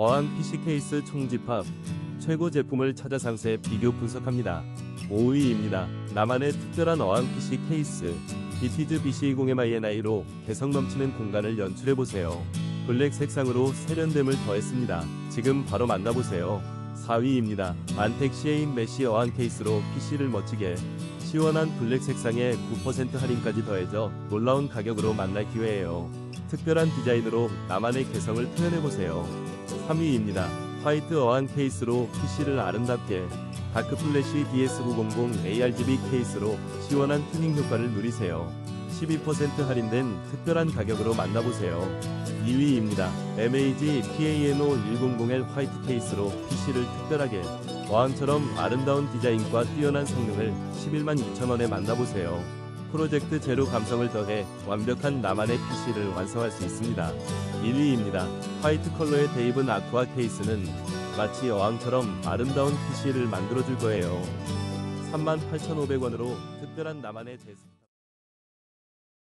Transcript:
어항 PC 케이스 총집합 최고 제품을 찾아 상세 비교 분석합니다. 5위입니다. 나만의 특별한 어항 PC 케이스 비티즈 BC20MINI로 개성 넘치는 공간을 연출해보세요. 블랙 색상으로 세련됨을 더했습니다. 지금 바로 만나보세요. 4위입니다. 안텍 시에인 메시 어항 케이스로 PC를 멋지게 시원한 블랙 색상에 9% 할인까지 더해져 놀라운 가격으로 만날 기회예요. 특별한 디자인으로 나만의 개성을 표현해보세요. 3위입니다. 화이트 어항 케이스로 PC를 아름답게 다크 플래시 DS900 ARGB 케이스로 시원한 튜닝 효과를 누리세요. 12% 할인된 특별한 가격으로 만나보세요. 2위입니다. MAG PANO 100L 화이트 케이스로 PC를 특별하게 어항처럼 아름다운 디자인과 뛰어난 성능을 11만 2천원에 만나보세요. 프로젝트 제로 감성을 더해 완벽한 나만의 PC를 완성할 수 있습니다. 1위입니다. 화이트 컬러의 데이븐 아쿠아 케이스는 마치 어항처럼 아름다운 PC를 만들어줄 거예요. 38,500원으로 특별한 나만의 제습